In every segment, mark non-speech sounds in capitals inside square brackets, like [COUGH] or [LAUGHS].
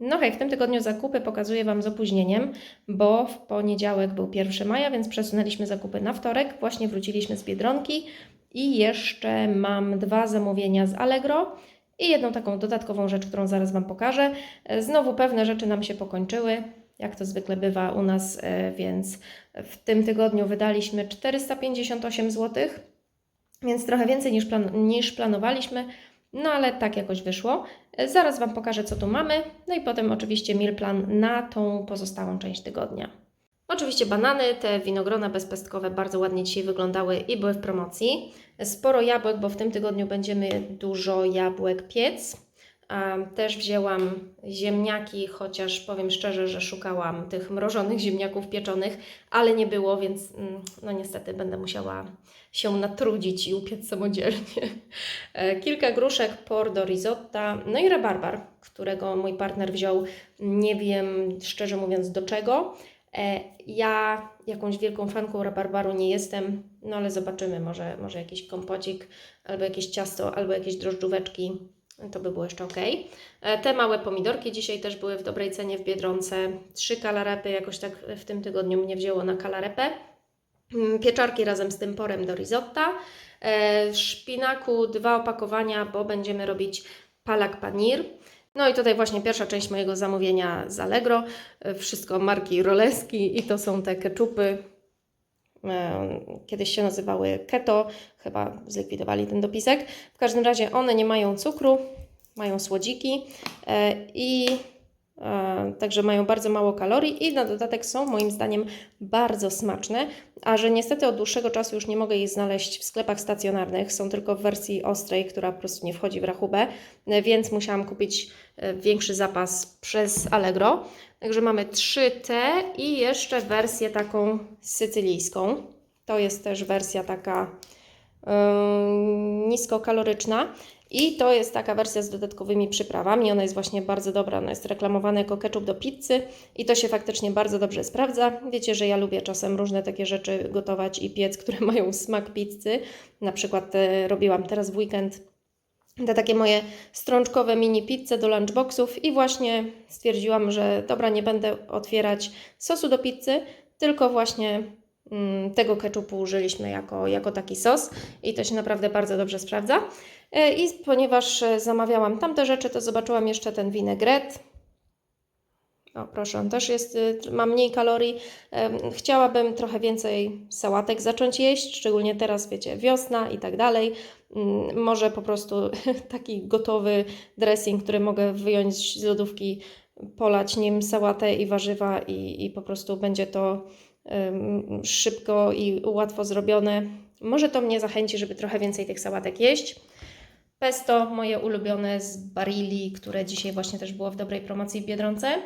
No hej, w tym tygodniu zakupy pokazuję Wam z opóźnieniem, bo w poniedziałek był 1 maja, więc przesunęliśmy zakupy na wtorek. Właśnie wróciliśmy z Biedronki i jeszcze mam dwa zamówienia z Allegro i jedną taką dodatkową rzecz, którą zaraz Wam pokażę. Znowu pewne rzeczy nam się pokończyły, jak to zwykle bywa u nas, e, więc w tym tygodniu wydaliśmy 458 zł, więc trochę więcej niż, plan- niż planowaliśmy. No ale tak jakoś wyszło. Zaraz Wam pokażę, co tu mamy. No i potem oczywiście meal plan na tą pozostałą część tygodnia. Oczywiście banany, te winogrona bezpestkowe bardzo ładnie dzisiaj wyglądały i były w promocji. Sporo jabłek, bo w tym tygodniu będziemy dużo jabłek piec. Też wzięłam ziemniaki, chociaż powiem szczerze, że szukałam tych mrożonych [LAUGHS] ziemniaków pieczonych, ale nie było, więc mm, no niestety będę musiała się natrudzić i upiec samodzielnie. E, Kilka gruszek por do risotta, no i rabarbar, którego mój partner wziął, nie wiem szczerze mówiąc do czego. E, Ja jakąś wielką fanką rabarbaru nie jestem, no ale zobaczymy, może, może jakiś kompocik, albo jakieś ciasto, albo jakieś drożdżóweczki, to by było jeszcze ok. Te małe pomidorki dzisiaj też były w dobrej cenie w Biedronce. Trzy kalarepy, jakoś tak w tym tygodniu mnie wzięło na kalarepę. Mm, Pieczarki razem z tym porem do risotta. E, Szpinaku dwa opakowania, bo będziemy robić palak panir. No i tutaj właśnie pierwsza część mojego zamówienia z Allegro. E, Wszystko marki Roleski i to są te keczupy. E, Kiedyś się nazywały keto, chyba zlikwidowali ten dopisek. W każdym razie one nie mają cukru, mają słodziki e, i e, także mają bardzo mało kalorii i na dodatek są moim zdaniem bardzo smaczne, a że niestety od dłuższego czasu już nie mogę ich znaleźć w sklepach stacjonarnych, są tylko w wersji ostrej, która po prostu nie wchodzi w rachubę, więc musiałam kupić większy zapas przez Allegro. Także mamy 3 te i jeszcze wersję taką sycylijską. To jest też wersja taka yy, niskokaloryczna. I to jest taka wersja z dodatkowymi przyprawami. Ona jest właśnie bardzo dobra. Ona jest reklamowana jako ketchup do pizzy i to się faktycznie bardzo dobrze sprawdza. Wiecie, że ja lubię czasem różne takie rzeczy gotować i piec, które [LAUGHS] mają smak pizzy. Na przykład e, robiłam teraz w weekend te takie moje strączkowe mini pizze do lunchboxów i właśnie stwierdziłam, że dobra, nie będę otwierać sosu do pizzy, tylko właśnie mm, tego ketchupu użyliśmy jako, jako taki sos i to się naprawdę bardzo dobrze sprawdza. E, I ponieważ e, zamawiałam tamte rzeczy, to zobaczyłam jeszcze ten winegret. O, proszę, on też jest, y, ma mniej kalorii. Chciałabym trochę więcej sałatek zacząć jeść, szczególnie teraz, wiecie, wiosna i tak dalej. Mm, Może po prostu [LAUGHS] taki gotowy dressing, który mogę wyjąć z lodówki, polać nim sałatę i warzywa i, i po prostu będzie to em, szybko i łatwo zrobione. Może to mnie zachęci, żeby trochę więcej tych sałatek jeść. Pesto, moje ulubione z Barili, które dzisiaj właśnie też było w dobrej promocji w Biedronce.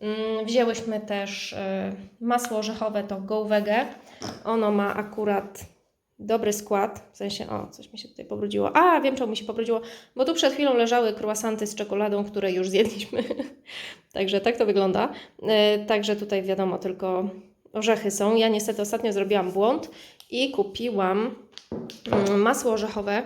Mm, Wzięłyśmy też e, masło orzechowe, to Go Wege. Ono ma akurat dobry skład, w sensie, o, coś mi się tutaj pobrudziło. A, wiem czemu mi się pobrudziło, bo tu przed chwilą leżały croissanty z czekoladą, które już zjedliśmy. [LAUGHS] Także tak to wygląda. E, Także tutaj wiadomo, tylko orzechy są. Ja niestety ostatnio zrobiłam błąd i kupiłam mm, masło orzechowe,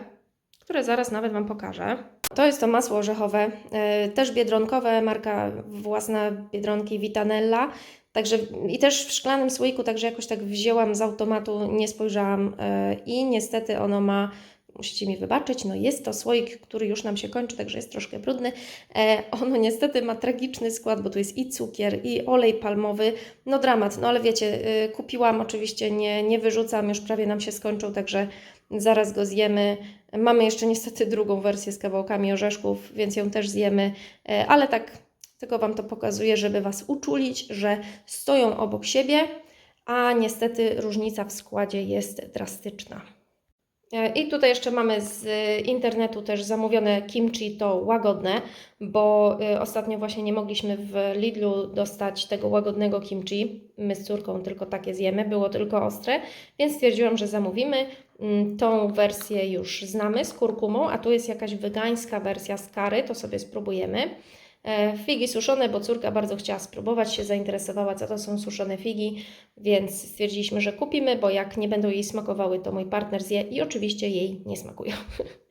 które zaraz nawet Wam pokażę. To jest to masło orzechowe, e, też biedronkowe, marka własna Biedronki Vitanella. Także i też w szklanym słoiku, także jakoś tak wzięłam z automatu, nie spojrzałam e, i niestety ono ma, musicie mi wybaczyć, no jest to słoik, który już nam się kończy, także jest troszkę brudny. E, ono niestety ma tragiczny skład, bo tu jest i cukier, i olej palmowy, no dramat, no ale wiecie, kupiłam oczywiście, nie, nie wyrzucam, już prawie nam się skończył, także zaraz go zjemy. Mamy jeszcze niestety drugą wersję z kawałkami orzeszków, więc ją też zjemy, E, ale tak tylko Wam to pokazuję, żeby Was uczulić, że stoją obok siebie, a niestety różnica w składzie jest drastyczna. E, I tutaj jeszcze mamy z internetu też zamówione kimchi, to łagodne, bo y, ostatnio właśnie nie mogliśmy w Lidlu dostać tego łagodnego kimchi. My z córką tylko takie zjemy, było tylko ostre, więc stwierdziłam, że zamówimy. Mm, Tą wersję już znamy z kurkumą, a tu jest jakaś wegańska wersja z kary, to sobie spróbujemy. E, Figi suszone, bo córka bardzo chciała spróbować, się zainteresowała, co to są suszone figi, więc stwierdziliśmy, że kupimy, bo jak nie będą jej smakowały, to mój partner zje i oczywiście jej nie smakują. [LAUGHS]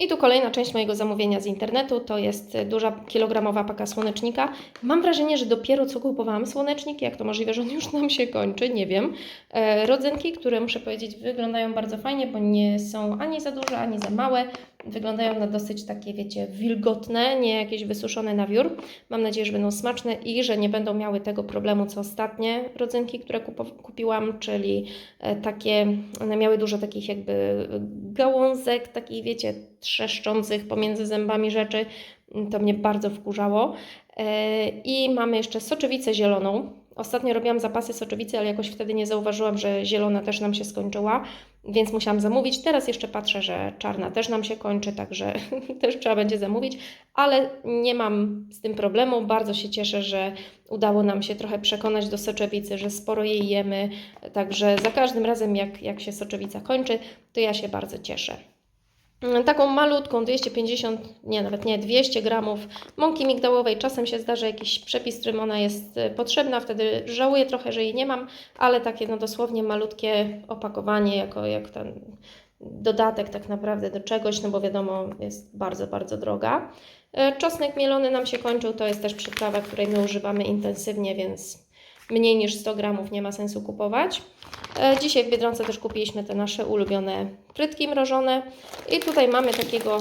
I tu kolejna część mojego zamówienia z internetu to jest duża kilogramowa paka słonecznika. Mam wrażenie, że dopiero co kupowałam słonecznik, jak to możliwe, że on już nam się kończy, nie wiem. E, które muszę powiedzieć wyglądają bardzo fajnie, bo nie są ani za duże, ani za małe. Wyglądają na dosyć takie, wiecie, wilgotne, nie jakieś wysuszone na wiór. Mam nadzieję, że będą smaczne i że nie będą miały tego problemu, co ostatnie rodzynki, które kupiłam, czyli e, takie, one miały dużo takich jakby gałązek, takich, wiecie, trzeszczących pomiędzy zębami rzeczy. To mnie bardzo wkurzało. E, I mamy jeszcze soczewicę zieloną. Ostatnio robiłam zapasy soczewicy, ale jakoś wtedy nie zauważyłam, że zielona też nam się skończyła, więc musiałam zamówić. Teraz jeszcze patrzę, że czarna też nam się kończy, także [LAUGHS] też trzeba będzie zamówić, ale nie mam z tym problemu. Bardzo się cieszę, że udało nam się trochę przekonać do soczewicy, że sporo jej jemy, także za każdym razem, jak, jak się soczewica kończy, to ja się bardzo cieszę. Mm, Taką malutką 250, nie nawet nie 200 gramów mąki migdałowej. Czasem się zdarza jakiś przepis, którym ona jest e, potrzebna, wtedy żałuję trochę, że jej nie mam, ale takie no dosłownie malutkie opakowanie, jako jak ten dodatek tak naprawdę do czegoś, no bo wiadomo, jest bardzo, bardzo droga. E, Czosnek mielony nam się kończył, to jest też przyprawa, której my używamy intensywnie, więc mniej niż 100 gramów nie ma sensu kupować. E, Dzisiaj w Biedronce też kupiliśmy te nasze ulubione frytki mrożone. I tutaj mamy takiego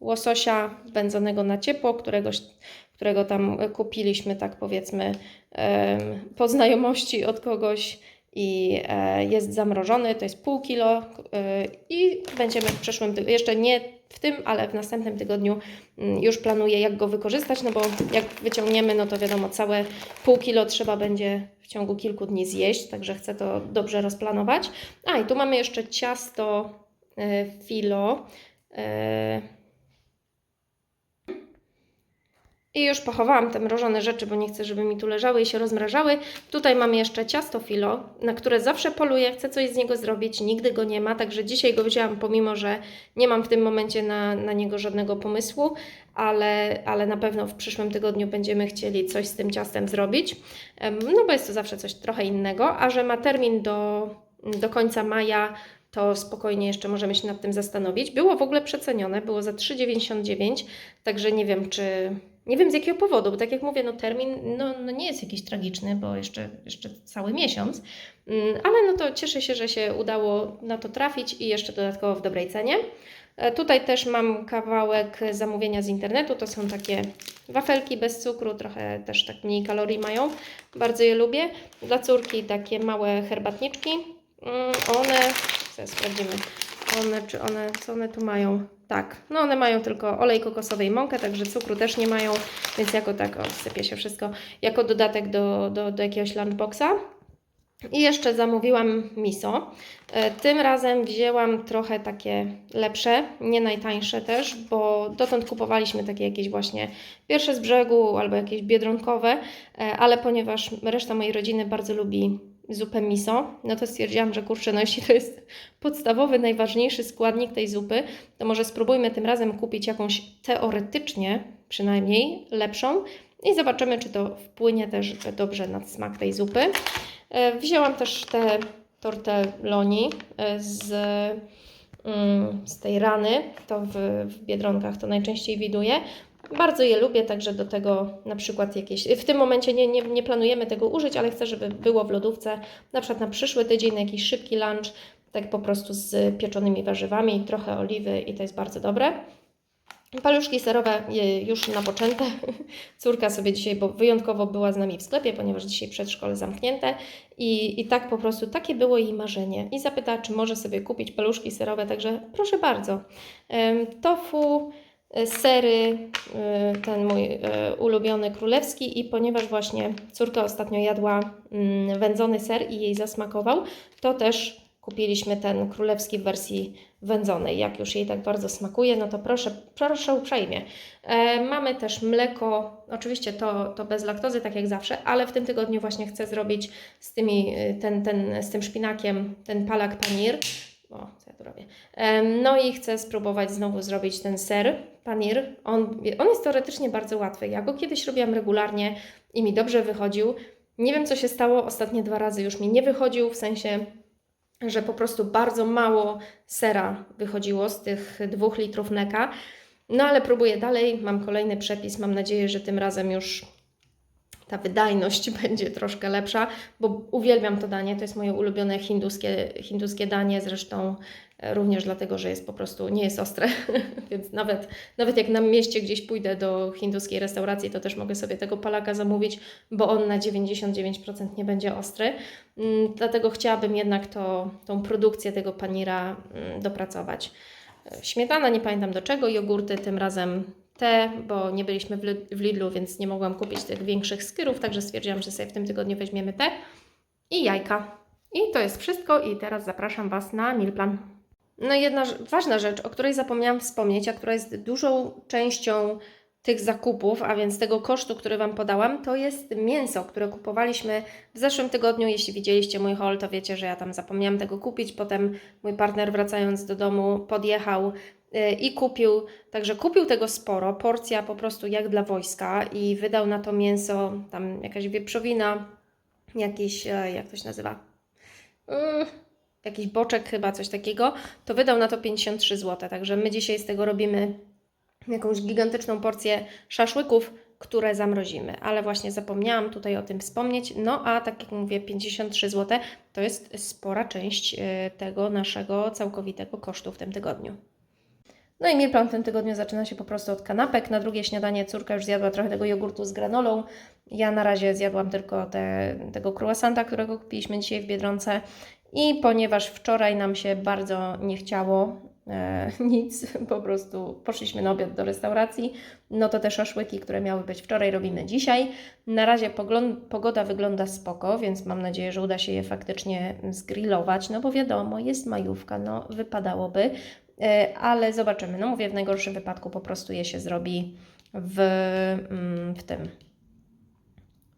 łososia wędzonego na ciepło, któregoś, którego tam kupiliśmy, tak powiedzmy, po znajomości od kogoś i e, jest zamrożony, to jest pół kilo e, i będziemy w przyszłym tygodniu, jeszcze nie w tym, ale w następnym tygodniu mm, już planuję jak go wykorzystać, no bo jak wyciągniemy, no to wiadomo, całe pół kilo trzeba będzie w ciągu kilku dni zjeść, także chcę to dobrze rozplanować. A i tu mamy jeszcze ciasto e, filo. E, I już pochowałam te mrożone rzeczy, bo nie chcę, żeby mi tu leżały i się rozmrażały. Tutaj mam jeszcze ciasto filo, na które zawsze poluję, chcę coś z niego zrobić, nigdy go nie ma, także dzisiaj go wzięłam, pomimo że nie mam w tym momencie na, na niego żadnego pomysłu, ale, ale na pewno w przyszłym tygodniu będziemy chcieli coś z tym ciastem zrobić, no bo jest to zawsze coś trochę innego, a że ma termin do, do końca maja, to spokojnie jeszcze możemy się nad tym zastanowić. Było w ogóle przecenione, było za 3,99, także nie wiem, czy. Nie wiem z jakiego powodu, bo tak jak mówię, no termin no, no nie jest jakiś tragiczny, bo jeszcze, jeszcze cały miesiąc, Mm, ale no to cieszę się, że się udało na to trafić i jeszcze dodatkowo w dobrej cenie. E, Tutaj też mam kawałek zamówienia z internetu, to są takie wafelki bez cukru, trochę też tak mniej kalorii mają, bardzo je lubię. Dla córki takie małe herbatniczki, Mm, one, sprawdzimy, one, czy one, co one tu mają? Tak, no one mają tylko olej kokosowy i mąkę, także cukru też nie mają, więc jako tak, o, sypie się wszystko, jako dodatek do, do, do jakiegoś lunchboxa. I jeszcze zamówiłam miso. E, Tym razem wzięłam trochę takie lepsze, nie najtańsze też, bo dotąd kupowaliśmy takie jakieś właśnie pierwsze z brzegu albo jakieś biedronkowe, e, ale ponieważ reszta mojej rodziny bardzo lubi zupę miso, no to stwierdziłam, że kurczę, no jeśli to jest podstawowy, najważniejszy składnik tej zupy, to może spróbujmy tym razem kupić jakąś teoretycznie przynajmniej lepszą i zobaczymy, czy to wpłynie też dobrze na smak tej zupy. E, Wzięłam też te tortelloni e, z, mm, z tej rany, to w, w Biedronkach to najczęściej widuję. Bardzo je lubię, także do tego na przykład jakieś. W tym momencie nie, nie, nie planujemy tego użyć, ale chcę, żeby było w lodówce, na przykład na przyszły tydzień, na jakiś szybki lunch, tak po prostu z pieczonymi warzywami, trochę oliwy i to jest bardzo dobre. Paluszki serowe już napoczęte. [LAUGHS] Córka sobie dzisiaj, bo wyjątkowo była z nami w sklepie, ponieważ dzisiaj przedszkole zamknięte i, i tak po prostu takie było jej marzenie. I zapytała, czy może sobie kupić paluszki serowe, także proszę bardzo. Tofu, sery, e, ten mój e, ulubiony królewski i ponieważ właśnie córka ostatnio jadła mm, wędzony ser i jej zasmakował, to też kupiliśmy ten królewski w wersji wędzonej. Jak już jej tak bardzo smakuje, no to proszę, proszę uprzejmie. E, mamy też mleko, oczywiście to, to bez laktozy, tak jak zawsze, ale w tym tygodniu właśnie chcę zrobić z, tymi, ten, ten, z tym szpinakiem ten palak panir. O, ja tu robię? No i chcę spróbować znowu zrobić ten ser, panir. On, on jest teoretycznie bardzo łatwy. Ja go kiedyś robiłam regularnie i mi dobrze wychodził. Nie wiem, co się stało. Ostatnie dwa razy już mi nie wychodził, w sensie że po prostu bardzo mało sera wychodziło z tych dwóch litrów neka. No ale próbuję dalej, mam kolejny przepis, mam nadzieję, że tym razem już ta wydajność [LAUGHS] będzie troszkę lepsza, bo uwielbiam to danie, to jest moje ulubione hinduskie, hinduskie danie, zresztą e, również dlatego, że jest po prostu, nie jest ostre, [LAUGHS] więc nawet, nawet jak na mieście gdzieś pójdę do hinduskiej restauracji, to też mogę sobie tego palaka zamówić, bo on na 99% nie będzie ostry, Mm, dlatego chciałabym jednak to, tą produkcję tego panira mm, dopracować. E, Śmietana, nie pamiętam do czego, jogurty tym razem te, bo nie byliśmy w Lid- w Lidlu, więc nie mogłam kupić tych większych skyrów, także stwierdziłam, że sobie w tym tygodniu weźmiemy te i jajka. I to jest wszystko i teraz zapraszam Was na meal plan. No i jedna ważna rzecz, o której zapomniałam wspomnieć, a która jest dużą częścią tych zakupów, a więc tego kosztu, który Wam podałam, to jest mięso, które kupowaliśmy w zeszłym tygodniu. Jeśli widzieliście mój haul, to wiecie, że ja tam zapomniałam tego kupić. Potem mój partner wracając do domu podjechał i kupił, także kupił tego sporo, porcja po prostu jak dla wojska i wydał na to mięso, tam jakaś wieprzowina, jakiś, e, jak to się nazywa, Mm, jakiś boczek chyba, coś takiego, to wydał na to 53 zł, także my dzisiaj z tego robimy jakąś gigantyczną porcję szaszłyków, które zamrozimy, ale właśnie zapomniałam tutaj o tym wspomnieć. No a tak jak mówię, 53 zł to jest spora część e, tego naszego całkowitego kosztu w tym tygodniu. No i meal plan w tym tygodniu zaczyna się po prostu od kanapek. Na drugie śniadanie córka już zjadła trochę tego jogurtu z granolą. Ja na razie zjadłam tylko te, tego croissanta, którego kupiliśmy dzisiaj w Biedronce. I ponieważ wczoraj nam się bardzo nie chciało e, [LAUGHS] nic, po prostu poszliśmy na obiad do restauracji, no to te szaszłyki, które miały być wczoraj, robimy dzisiaj. Na razie pogoda wygląda spoko, więc mam nadzieję, że uda się je faktycznie zgrillować, no bo wiadomo, jest majówka, no wypadałoby, ale zobaczymy. No mówię, w najgorszym wypadku po prostu je się zrobi w, mm, w tym,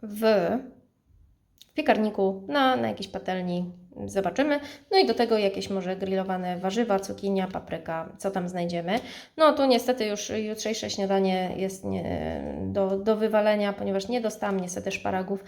w piekarniku, na, na jakiejś patelni. Zobaczymy. No i do tego jakieś może grillowane warzywa, cukinia, papryka, co tam znajdziemy. No tu niestety już jutrzejsze śniadanie jest nie, do, do wywalenia, ponieważ nie dostałam niestety szparagów.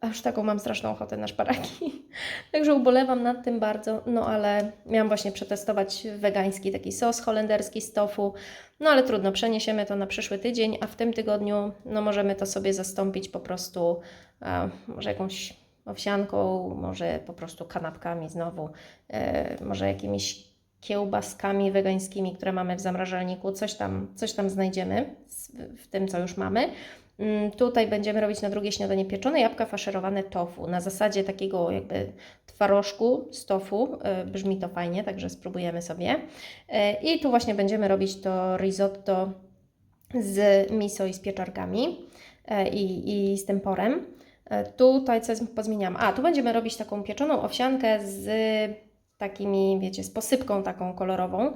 Aż taką mam straszną ochotę na szparagi. [LAUGHS] Także ubolewam nad tym bardzo, no ale miałam właśnie przetestować wegański taki sos holenderski z tofu. No ale trudno, przeniesiemy to na przyszły tydzień, a w tym tygodniu no możemy to sobie zastąpić po prostu a, może jakąś owsianką, może po prostu kanapkami znowu, e, może jakimiś kiełbaskami wegańskimi, które mamy w zamrażalniku, coś tam, coś tam znajdziemy w tym, co już mamy. Mm, Tutaj będziemy robić na drugie śniadanie pieczone jabłka faszerowane tofu, na zasadzie takiego jakby twarożku z tofu. E, Brzmi to fajnie, także spróbujemy sobie. E, I tu właśnie będziemy robić to risotto z miso i z pieczarkami e, i, i z temporem. Tutaj coś pozmieniam. A, tu będziemy robić taką pieczoną owsiankę z takimi, wiecie, z posypką taką kolorową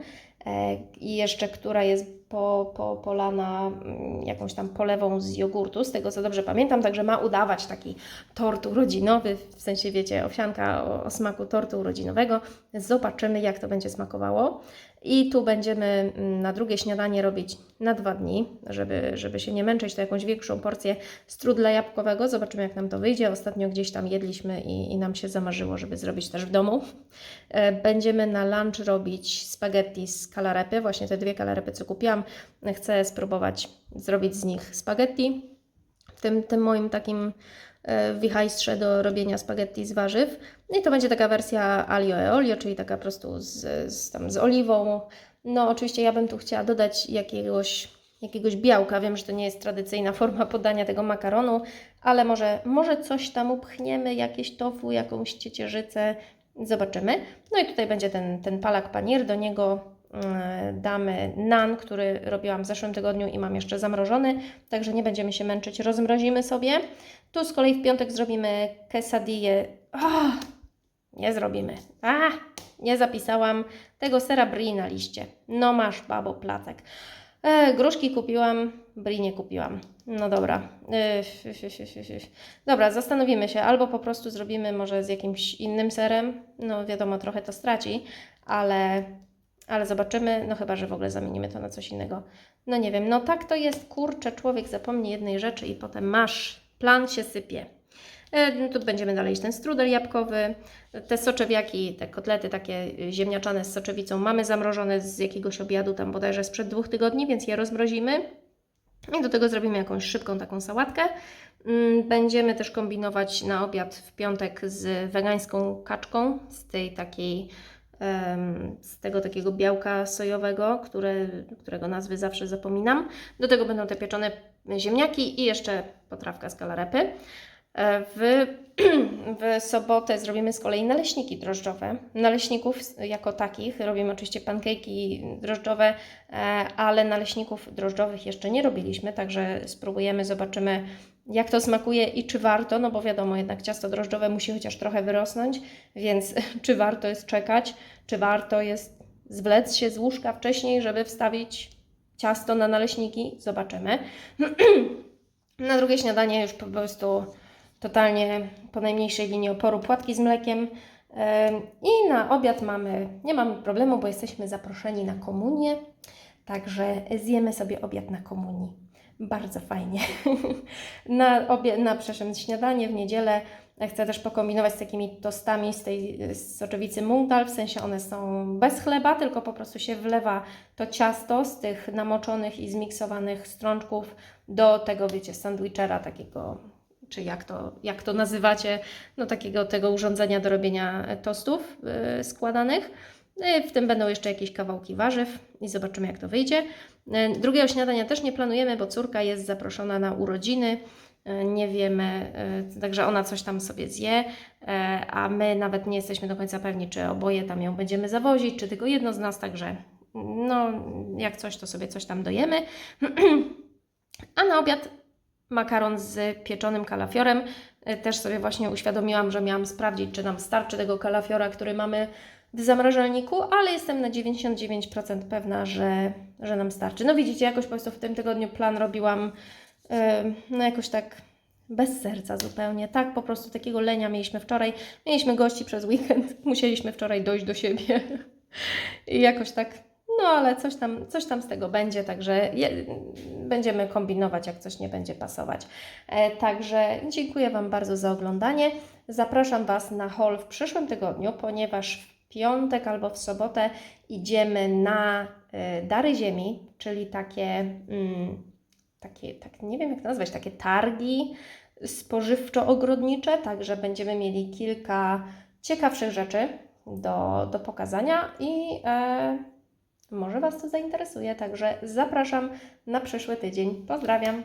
i jeszcze, która jest po, po, polana mm, jakąś tam polewą z jogurtu, z tego co dobrze pamiętam, także ma udawać taki tort urodzinowy, w sensie wiecie, owsianka o, o smaku tortu urodzinowego. Zobaczymy, jak to będzie smakowało. I tu będziemy mm, na drugie śniadanie robić na dwa dni, żeby, żeby się nie męczyć, to jakąś większą porcję strudla jabłkowego. Zobaczymy, jak nam to wyjdzie. Ostatnio gdzieś tam jedliśmy i, i nam się zamarzyło, żeby zrobić też w domu. E, Będziemy na lunch robić spaghetti z kalarepy, właśnie te dwie kalarepy, co kupiłam. Chcę spróbować zrobić z nich spaghetti. W tym, tym moim takim e, wichajstrze do robienia spaghetti z warzyw. No I to będzie taka wersja alio e olio, czyli taka po prostu z, z, tam z oliwą. No oczywiście ja bym tu chciała dodać jakiegoś, jakiegoś białka. Wiem, że to nie jest tradycyjna [LAUGHS] forma podania tego makaronu, ale może, może coś tam upchniemy, jakieś tofu, jakąś ciecierzycę. Zobaczymy. No i tutaj będzie ten, ten palak panier, do niego damy nan, który robiłam w zeszłym tygodniu i mam jeszcze zamrożony, także nie będziemy się męczyć, rozmrozimy sobie. Tu z kolei w piątek zrobimy quesadille. Oh, nie zrobimy. A, nie zapisałam tego sera brie na liście. No masz, babo, placek. E, gruszki kupiłam, brie nie kupiłam. No dobra. E. Dobra, zastanowimy się. Albo po prostu zrobimy może z jakimś innym serem. No wiadomo, trochę to straci, ale, ale zobaczymy. No chyba, że w ogóle zamienimy to na coś innego. No nie wiem, no tak to jest, kurczę, człowiek zapomni jednej rzeczy i potem masz, plan się sypie. E, Tu będziemy dalej ten strudel jabłkowy. Te soczewiaki, te kotlety takie ziemniaczane z soczewicą mamy zamrożone z jakiegoś obiadu tam bodajże sprzed dwóch tygodni, więc je rozmrozimy. I do tego zrobimy jakąś szybką taką sałatkę. Mm, Będziemy też kombinować na obiad w piątek z wegańską kaczką, z tej takiej, z tego takiego białka sojowego, które, którego nazwy zawsze zapominam. Do tego będą te pieczone ziemniaki i jeszcze potrawka z galarepy. E, W, [CLEARS THROAT] w sobotę zrobimy z kolei naleśniki drożdżowe. Naleśników jako takich robimy oczywiście pankejki drożdżowe, e, ale naleśników drożdżowych jeszcze nie robiliśmy, także spróbujemy, zobaczymy jak to smakuje i czy warto, no bo wiadomo, jednak ciasto drożdżowe musi chociaż trochę wyrosnąć, więc [LAUGHS] czy warto jest czekać, czy warto jest zwlec się z łóżka wcześniej, żeby wstawić ciasto na naleśniki, zobaczymy. [CLEARS THROAT] Na drugie śniadanie już po prostu totalnie po najmniejszej linii oporu płatki z mlekiem. Em, I na obiad mamy, nie mamy problemu, bo jesteśmy zaproszeni na komunię, także zjemy sobie obiad na komunii. Bardzo fajnie. [LAUGHS] na, obie, na śniadanie w niedzielę chcę też pokombinować z takimi tostami z tej z soczewicy mungdal, w sensie one są bez chleba, tylko po prostu się wlewa to ciasto z tych namoczonych i zmiksowanych strączków do tego, wiecie, sandwichera takiego, czy jak to, jak to nazywacie, no takiego tego urządzenia do robienia e, tostów yy, składanych. Yy, W tym będą jeszcze jakieś kawałki warzyw i zobaczymy, jak to wyjdzie. Yy, Drugiego śniadania też nie planujemy, bo córka jest zaproszona na urodziny. Yy, Nie wiemy, yy, także ona coś tam sobie zje, a my nawet nie jesteśmy do końca pewni, czy oboje tam ją będziemy zawozić, czy tylko jedno z nas, także no, jak coś, to sobie coś tam dojemy. [CLEARS THROAT] A na obiad makaron z pieczonym kalafiorem. Też sobie właśnie uświadomiłam, że miałam sprawdzić, czy nam starczy tego kalafiora, który mamy w zamrażalniku, ale jestem na 99% pewna, że, że nam starczy. No widzicie, jakoś po prostu w tym tygodniu plan robiłam yy, no jakoś tak bez serca zupełnie. Tak, po prostu takiego lenia mieliśmy wczoraj. Mieliśmy gości przez weekend, [LAUGHS] musieliśmy wczoraj dojść do siebie. I jakoś tak, no ale coś tam, coś tam z tego będzie, także je, będziemy kombinować, jak coś nie będzie pasować. E, także dziękuję Wam bardzo za oglądanie. Zapraszam Was na haul w przyszłym tygodniu, ponieważ piątek albo w sobotę idziemy na e, Dary Ziemi, czyli takie, mm, takie, tak nie wiem jak nazwać, takie targi spożywczo-ogrodnicze, także będziemy mieli kilka ciekawszych rzeczy do, do pokazania i e, może Was to zainteresuje, także zapraszam na przyszły tydzień. Pozdrawiam!